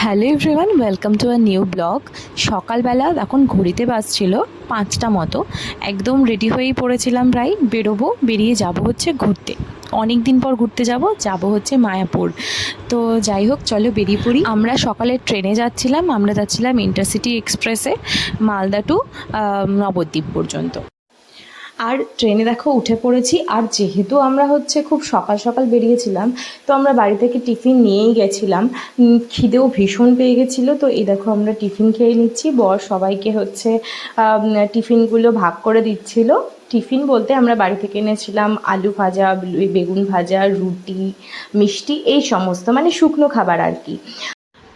Hello everyone welcome to a new blog সকালবেলা এখন ঘড়িতে বাজছিল পাঁচটা মতো। একদম রেডি হয়েই পড়েছিলাম প্রায়। বেরোবো, বেরিয়ে যাব হচ্ছে ঘুরতে। অনেক দিন পর ঘুরতে যাব যাব হচ্ছে মায়াপুর। তো যাই হোক, চলো বেরিয়ে পড়ি। আমরা সকালে ট্রেনে যাচ্ছিলাম, আমরা যাচ্ছিলাম ইন্টারসিটি এক্সপ্রেসে মালদা টু নবদ্বীপ পর্যন্ত। আর ট্রেনে দেখো উঠে পড়েছি, আর যেহেতু আমরা হচ্ছে খুব সকাল সকাল বেরিয়েছিলাম, তো আমরা বাড়ি থেকে টিফিন নিয়েই গেছিলাম। খিদেও ভীষণ পেয়ে গেছিল, তো এই দেখো আমরা টিফিন খেয়ে নিচ্ছি। বর সবাইকে হচ্ছে টিফিনগুলো ভাগ করে দিচ্ছিল। টিফিন বলতে আমরা বাড়ি থেকে এনেছিলাম আলু ভাজা, বেগুন ভাজা, রুটি, মিষ্টি, এই সমস্ত মানে শুকনো খাবার আর কি।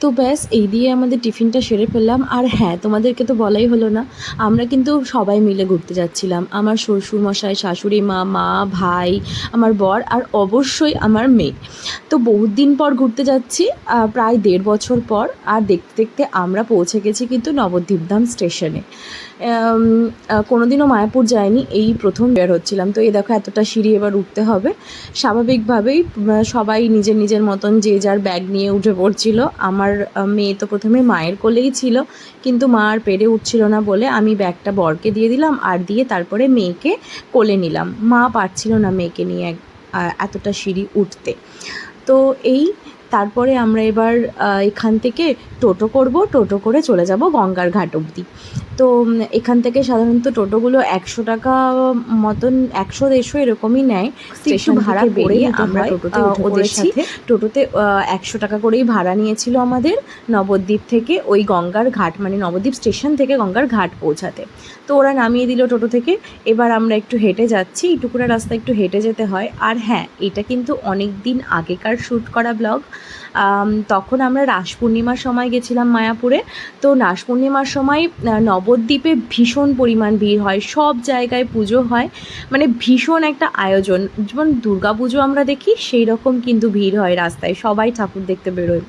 তো ব্যাস, এই দিয়ে আমাদের টিফিনটা সেরে ফেললাম। আর হ্যাঁ তোমাদেরকে তো বলাই হলো না, আমরা কিন্তু সবাই মিলে ঘুরতে যাচ্ছিলাম। আমার শ্বশুর মশাই শাশুড়ি মা মা, ভাই, আমার বর আর অবশ্যই আমার মেয়ে। তো বহুত দিন পর ঘুরতে যাচ্ছি প্রায় দেড় বছর পর। আর দেখতে দেখতে আমরা পৌঁছে গেছি কিন্তু নবদ্বীপধাম স্টেশনে। কোনোদিনও মায়াপুর যায়নি। এই প্রথম বের হচ্ছিলাম। তো এই দেখো, এতটা সিঁড়ি এবার উঠতে হবে। স্বাভাবিকভাবেই সবাই নিজের নিজের মতন যে যার ব্যাগ নিয়ে উঠে পড়ছিল। আমার মেয়ে তো প্রথমে মায়ের কোলেই ছিল, কিন্তু মা আর পেরে উঠছিল না বলে আমি ব্যাগটা বরকে দিয়ে দিলাম আর দিয়ে তারপরে মেয়েকে কোলে নিলাম। মা পারছিল না মেয়েকে নিয়ে এতটা সিঁড়ি উঠতে। তো এই তারপরে আমরা এবার এখান থেকে টোটো করব। টোটো করে চলে যাব গঙ্গার ঘাট অবধি। তো এখান থেকে সাধারণত টোটোগুলো একশো টাকা মতন একশো দেড়শো এরকমই নেয়। স্টেশন ভাড়া বেরিয়ে আমরা টোটোতে উঠে পড়েছি। টোটোতে একশো টাকা করেই ভাড়া নিয়েছিল আমাদের নবদ্বীপ থেকে ওই গঙ্গার ঘাট মানে নবদ্বীপ স্টেশন থেকে গঙ্গার ঘাট পৌঁছাতে। তো ওরা নামিয়ে দিল টোটো থেকে। এবার আমরা একটু হেঁটে যাচ্ছি। এইটুকুনা রাস্তা একটু হেঁটে যেতে হয়। আর হ্যাঁ এটা কিন্তু অনেক দিন আগেকার শ্যুট করা ব্লগ। তখন আমরা রাস পূর্ণিমার সময় গেছিলাম মায়াপুরে। তো রাস পূর্ণিমার সময় নবদ্বীপে ভীষণ পরিমাণ ভিড় হয়, সব জায়গায় পুজো হয়। মানে ভীষণ একটা আয়োজন। যেমন দুর্গা পুজো আমরা দেখি, সেই রকম কিন্তু ভিড় হয় রাস্তায়। সবাই ঠাকুর দেখতে বেরোয়।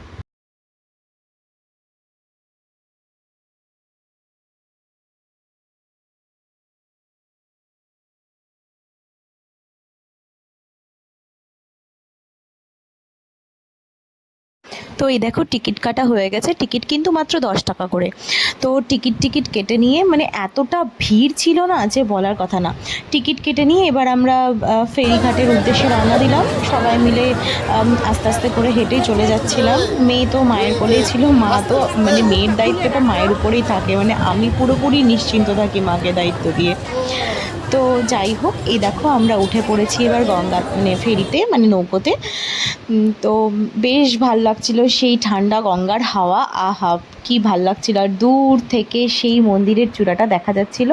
তো এই দেখো, টিকিট কাটা হয়ে গেছে। টিকিট কিন্তু মাত্র দশ টাকা করে। তো টিকিট টিকিট কেটে নিয়ে মানে এতটা ভিড় ছিল না যে বলার কথা না। টিকিট কেটে নিয়ে এবার আমরা ফেরিঘাটের উদ্দেশ্যে রওনা দিলাম। সবাই মিলে আস্তে আস্তে করে হেঁটেই চলে যাচ্ছিলাম। মেয়ে তো মায়ের কোলেই ছিল। মা তো মানে মেয়ের দায়িত্বটা মায়ের উপরেই থাকে। মানে আমি পুরোপুরি নিশ্চিন্ত থাকি মাকে দায়িত্ব দিয়ে। তো যাই হোক, এই দেখো আমরা উঠে পড়েছি এবার গঙ্গা মানে ফেরিতে মানে নৌকোতে। তো বেশ ভালো লাগছিল সেই ঠান্ডা গঙ্গার হাওয়া। আহা, কি ভালো লাগছিল। আর দূর থেকে সেই মন্দিরের চূড়াটা দেখা যাচ্ছিল।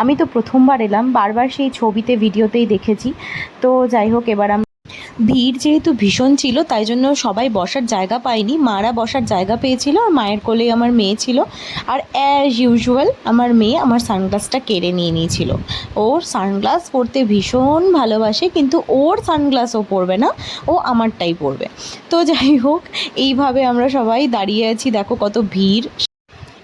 আমি তো প্রথমবার এলাম, বারবার সেই ছবিতে, ভিডিওতেই দেখেছি। তো যাই হোক, এবার ভিড় যেহেতু ভীষণ ছিল, তাই জন্য সবাই বসার জায়গা পায়নি। মারা বসার জায়গা পেয়েছিল, আর মায়ের কোলে আমার মেয়ে ছিল। আর অ্যাজ ইউজুয়াল আমার মেয়ে আমার সানগ্লাসটা কেড়ে নিয়ে নিয়েছিল। ওর সানগ্লাস পরতে ভীষণ ভালোবাসে, কিন্তু ওর সানগ্লাসও পরবে না, ও আমারটাই পরবে। তো যাই হোক, এইভাবে আমরা সবাই দাঁড়িয়ে আছি। দেখো কত ভিড়।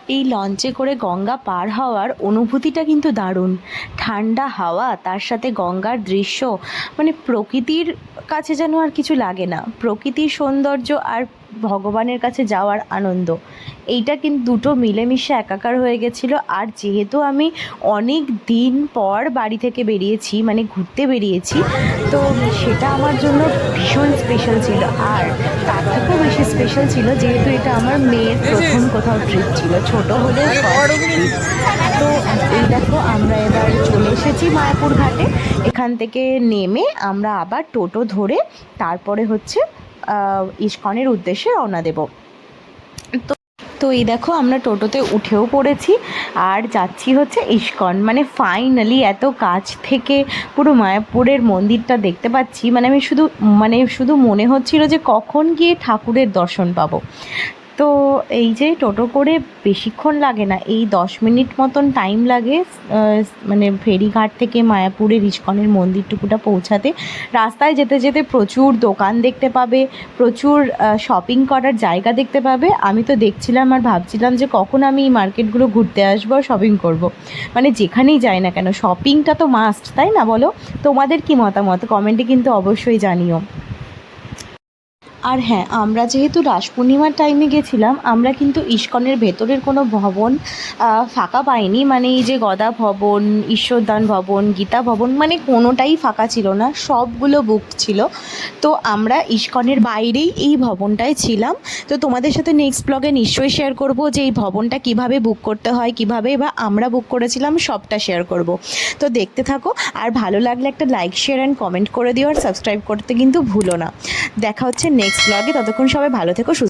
এই লঞ্চে করে গঙ্গা পার হওয়ার অনুভূতিটা কিন্তু দারুণ। ঠান্ডা হাওয়া, তার সাথে গঙ্গার দৃশ্য মানে প্রকৃতির কাছে যেন আর কিছু লাগে না। প্রকৃতির সৌন্দর্য আর ভগবানের কাছে যাওয়ার আনন্দ। এইটা কিন্তু দুটো মিলেমিশে একাকার হয়ে গেছিল। আর যেহেতু আমি অনেক দিন পর বাড়ি থেকে বেরিয়েছি মানে ঘুরতে বেরিয়েছি, তো সেটা আমার জন্য ভীষণ স্পেশাল ছিল। আর তার থেকেও বেশি স্পেশাল ছিল যেহেতু এটা আমার মেয়ের প্রথম কোথাও ট্রিপ ছিল। ছোট হলে তো এই দেখো, আমরা এবার চলে এসেছি মায়াপুর ঘাটে। এখান থেকে নেমে আমরা আবার টোটো ধরে, তারপরে হচ্ছে ইস্কনের উদ্দেশ্যে রওনা দেব। তো তো এই দেখো আমরা টোটোতে উঠেও পড়েছি আর যাচ্ছি হচ্ছে ইস্কন। মানে ফাইনালি এত কাছ থেকে পুরো মায়াপুরের মন্দিরটা দেখতে পাচ্ছি। মানে আমি শুধু মানে শুধু মনে হচ্ছিল যে কখন গিয়ে ঠাকুরের দর্শন পাবো। তো এই যে টোটো করে বেশিক্ষণ লাগে না, এই দশ মিনিট মতন টাইম লাগে মানে ফেরিঘাট থেকে মায়াপুরের ইস্কনের মন্দিরটুকুটা পৌঁছাতে। রাস্তায় যেতে যেতে প্রচুর দোকান দেখতে পাবে, প্রচুর শপিং করার জায়গা দেখতে পাবে। আমি তো দেখছিলাম আর ভাবছিলাম যে কখন আমি এই মার্কেটগুলো ঘুরতে আসব আর শপিং করব। মানে যেখানেই যাই না কেন শপিংটা তো মাস্ট তাই না বলো? তোমাদের কি মতামত? কমেন্টে কিন্তু অবশ্যই জানিও। আর হ্যাঁ আমরা যেহেতু রাস পূর্ণিমার টাইমে গেছিলাম, আমরা কিন্তু ইস্কনের ভেতরের কোনো ভবন ফাঁকা পাইনি। মানে এই যে গদা ভবন, ঈশ্বরদান ভবন, গীতা ভবন মানে কোনোটাই ফাঁকা ছিল না, সবগুলো বুক ছিল। তো আমরা ইস্কনের বাইরেই এই ভবনটায় ছিলাম। তো তোমাদের সাথে নেক্সট ব্লগে নিশ্চয়ই শেয়ার করব যে এই ভবনটা কীভাবে বুক করতে হয়, কীভাবে বা আমরা বুক করেছিলাম, সবটা শেয়ার করব। তো দেখতে থাকো, আর ভালো লাগলে একটা লাইক শেয়ার অ্যান্ড কমেন্ট করে দিও, আর সাবস্ক্রাইব করতে কিন্তু ভুলো না। দেখা হচ্ছে নেক্সট ব্লগে ততক্ষণ সবাই ভালো থেকো সুস্থ